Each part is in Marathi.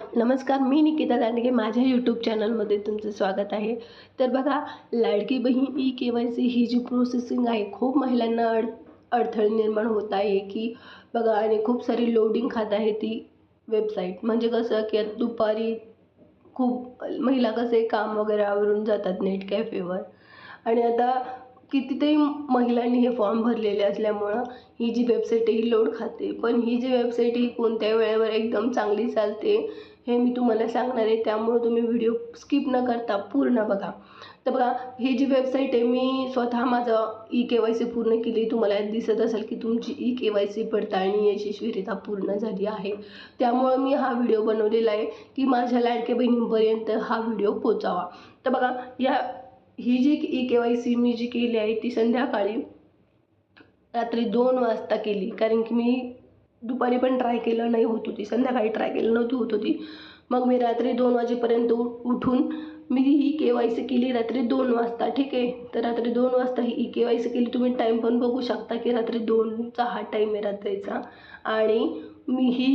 नमस्कार मी निकिता दांडगे. माझ्या यूट्यूब चॅनलमध्ये तुमचं स्वागत आहे. तर बघा Ladki Bahin e K Y C ही जी प्रोसेसिंग आहे खूप महिलांना अड अडथळे निर्माण होत आहे की बघा आणि खूप सारी लोडिंग खात आहे ती वेबसाईट म्हणजे कसं की दुपारी खूप महिला कसे काम वगैरे आवरून जातात नेट कॅफेवर आणि आता कितीतरी महिलांनी हे फॉर्म भरलेले असल्यामुळं ही जी वेबसाईट आहे ही लोड खाते. पण ही जी वेबसाईट ही कोणत्या वेळेवर एकदम चांगली चालते हे मी तुम्हाला सांगणार आहे. त्यामुळं तुम्ही व्हिडिओ स्किप न करता पूर्ण बघा. तर बघा ही जी वेबसाईट आहे मी स्वतः माझं ई के वाय सी पूर्ण केली. तुम्हाला दिसत असेल की तुमची ई के वाय सी पडताळणी यशस्वीरित्या पूर्ण झाली आहे. त्यामुळं मी हा व्हिडिओ बनवलेला आहे की माझ्या लाडक्या बहिणींपर्यंत हा व्हिडिओ पोचावा तर बघा या ही जी ई के वाय सी मी जी केली आहे ती संध्याकाळी रात्री दोन वाजता केली. कारण की मी दुपारी पण ट्राय केलं नाही होत होती. संध्याकाळी ट्राय केलं नव्हती होत होती. मग मी रात्री दोन वाजेपर्यंत उ उठून मी ही के वाय सी केली रात्री दोन वाजता. ठीक आहे? तर रात्री दोन वाजता ही ई के वाय सी केली. तुम्ही टाईम पण बघू शकता की रात्री दोनचा हा टाईम आहे रात्रीचा. आणि मी ही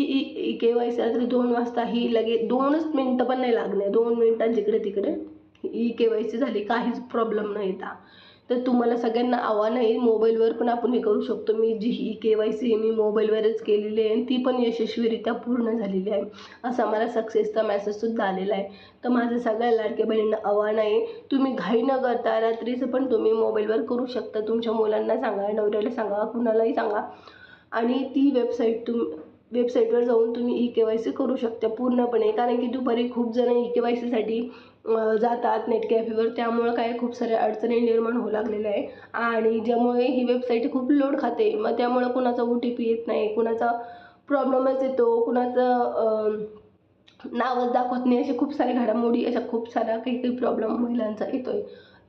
ई के वाय सी रात्री दोन वाजता ही लगे दोनच मिनटं पण नाही लागले दोन मिनटात जिकडे तिकडे. ई के वाय सी झाली काहीच प्रॉब्लेम नाही येता तर तुम्हाला सगळ्यांना आव्हान आहे मोबाईलवर पण आपण हे करू शकतो. मी जी ही के वाय सी मी मोबाईलवरच केलेली आहे आणि ती पण यशस्वीरित्या पूर्ण झालेली आहे. असा मला सक्सेसचा मॅसेजसुद्धा आलेला आहे. तर माझं सगळ्या लाडक्या बहिणींना आव्हान आहे तुम्ही घाई न करता रात्रीचं पण तुम्ही मोबाईलवर करू शकता. तुमच्या मुलांना सांगा नवऱ्याला सांगा कुणालाही सांगा. आणि ती वेबसाईट तुम वेबसाईटवर जाऊन तुम्ही ई के वाय सी करू शकता पूर्णपणे. कारण की दुपारी खूप जण ई के वाय सीसाठी जातात नेट कॅफेवर त्यामुळं काय खूप साऱ्या अडचणी निर्माण होऊ लागलेल्या आहे. आणि ज्यामुळे ही वेबसाईट खूप लोड खाते. मग त्यामुळं कुणाचा ओ टी पी येत नाही. कुणाचा प्रॉब्लेमच येतो. कुणाचं नावच दाखवत नाही. असे खूप साऱ्या घडामोडी अशा खूप साऱ्या काही काही प्रॉब्लेम महिलांचा येतो आहे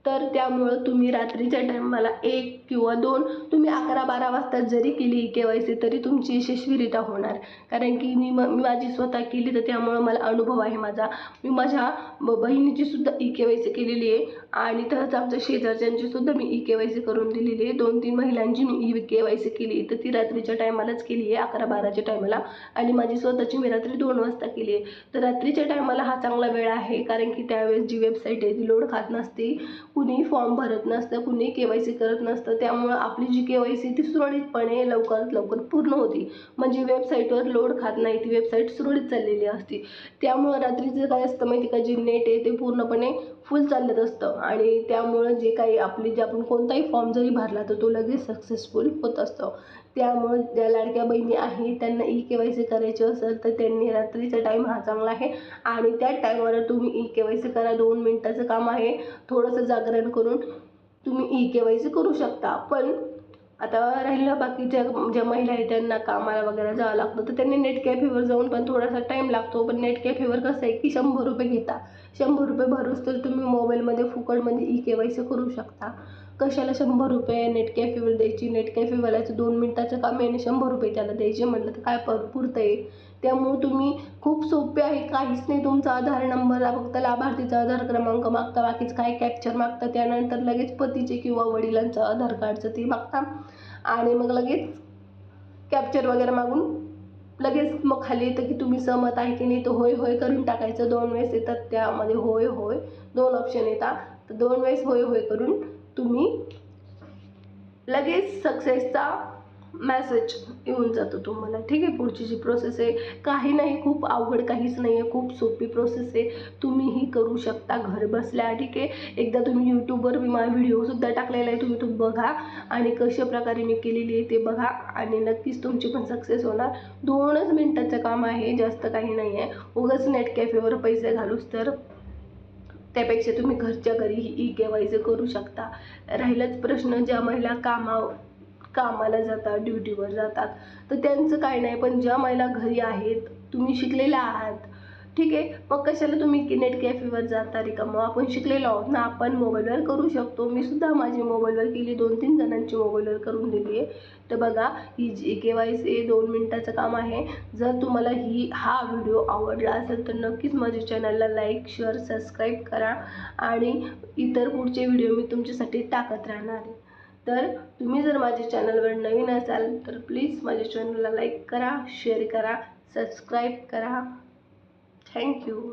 तर त्यामुळं तुम्ही रात्रीच्या टायमाला एक किंवा दोन तुम्ही अकरा बारा वाजता जरी केली के वाय सी तरी तुमची यशस्वीरित्या होणार. कारण की मी म मी माझी स्वतः केली तर त्यामुळं मला अनुभव आहे माझा. मी माझ्या ब बहिणीची सुद्धा ई के वाय सी केलेली आहे आणि तसंच आमच्या शेजारच्यांची सुद्धा मी ई के वाय सी करून दिलेली आहे. दोन तीन महिलांची मी ई के वाय सी केली तर ती रात्रीच्या टायमालाच केली आहे अकरा बाराच्या टायमाला. आणि माझी स्वतःची मी रात्री दोन वाजता केली आहे. तर रात्रीच्या टायमाला हा चांगला वेळ आहे. कारण की त्यावेळेस जी वेबसाईट आहे ती लोड खात नसते. कुणी फॉर्म भरत नसतं कुणी के वाय सी करत नसतं त्यामुळं आपली जी के वाय सी ती सुरळीतपणे लवकरात लवकर पूर्ण होती. म्हणजे वेबसाईटवर लोड खात नाही ती वेबसाईट सुरळीत चाललेली असते. त्यामुळं रात्रीचं काय असतं माहिती का जे नेट आहे ते पूर्णपणे फुल चालत असतं. आणि त्यामुळं जे काही आपली जे आपण कोणताही फॉर्म जरी भरला तर तो लगेच सक्सेसफुल होत असतो. त्यामुळे ज्या लाडक्या बहिणी आहेत त्यांना ई के वाय सी करायची असेल तर त्यांनी रात्रीचा टाईम हा चांगला आहे. आणि त्या टाईमवर तुम्ही ई के वाय सी करा. दोन मिनटाचं काम आहे. थोडंसं जागरण करून तुम्ही ई के वाय सी करू शकता. पण आता राहिलं बाकीच्या ज्या महिला आहेत त्यांना कामाला वगैरे जावं लागतं तर त्यांनी नेट कॅफेवर जाऊन पण थोडासा टाईम लागतो. पण नेट कॅफेवर कसं आहे की शंभर रुपये घेता. शंभर रुपये भरूच तर तुम्ही मोबाईलमध्ये फुकटमध्ये ई के वाय सी करू शकता. कशाला शंभर रुपये नेट कॅफेवर द्यायची? नेट कॅफेवाल्याचं दोन मिनटाचं काम आहे आणि शंभर रुपये त्याला द्यायचे म्हटलं तर काय पर पुरतं आहे त्यामुळे तुम्ही खूप सोपे आहे. काहीच नाही. तुमचा आधार नंबर फक्त लाभार्थीचा आधार क्रमांक मागता बाकीच काय कॅप्चर मागता त्यानंतर लगेच पतीचे किंवा वडिलांचं आधार कार्डचं ते मागता आणि मग लगेच कॅप्चर वगैरे मागून लगेच मग खाली येतं की तुम्ही सहमत आहे की नाही तर होय होय करून टाकायचं. दोन वेळेस येतात त्यामध्ये होय होय. दोन ऑप्शन येतात. तर दोन वेळेस होय होय करून तुम्ही लगेच सक्सेसचा मॅसेज येऊन जातो तुम्हाला ठीक आहे पुढची जी प्रोसेस आहे काही नाही खूप अवघड काहीच नाही आहे खूप सोपी प्रोसेस आहे. तुम्ही ही करू शकता घर बसल्या ठीक आहे. एकदा तुम्ही यूट्यूबवर मी माझा व्हिडिओसुद्धा टाकलेला आहे तुम्ही तो बघा. आणि कशा प्रकारे मी केलेली आहे ते बघा. आणि नक्कीच तुमची पण सक्सेस होणार. दोनच मिनटाचं काम आहे जास्त काही नाही आहे उगाच नेट कॅफेवर पैसे घालूच तर त्यापेक्षा तुम्ही घरच्या घरी ई के वाय सी करू शकता. राहिलाच प्रश्न ज्या महिला कामा कामाला जातात ड्युटीवर जातात. तर त्यांचं काय नाही पण ज्या महिला घरी आहेत तुम्ही शिकलेल्या आहात ठीक आहे? मग कशाला तुम्ही नेट कॅफेवर जाता रिकामं आपण शिकलेलो आहोत ना आपण मोबाईलवर करू शकतो. मी सुद्धा माझी मोबाईलवर केली दोन तीन जणांची मोबाईलवर करून दिली आहे. तर बघा ही जी के वाय सी दोन मिनटाचं काम आहे. जर तुम्हाला ही हा व्हिडिओ आवडला असेल तर नक्कीच माझ्या चॅनलला लाईक शेअर सबस्क्राईब करा. आणि इतर पुढचे व्हिडिओ मी तुमच्यासाठी टाकत राहणार आहे. तर तुम्ही जर माझ्या चॅनलवर नवीन असाल तर प्लीज माझ्या चॅनलला लाईक करा शेअर करा सबस्क्राईब करा. थँक्यू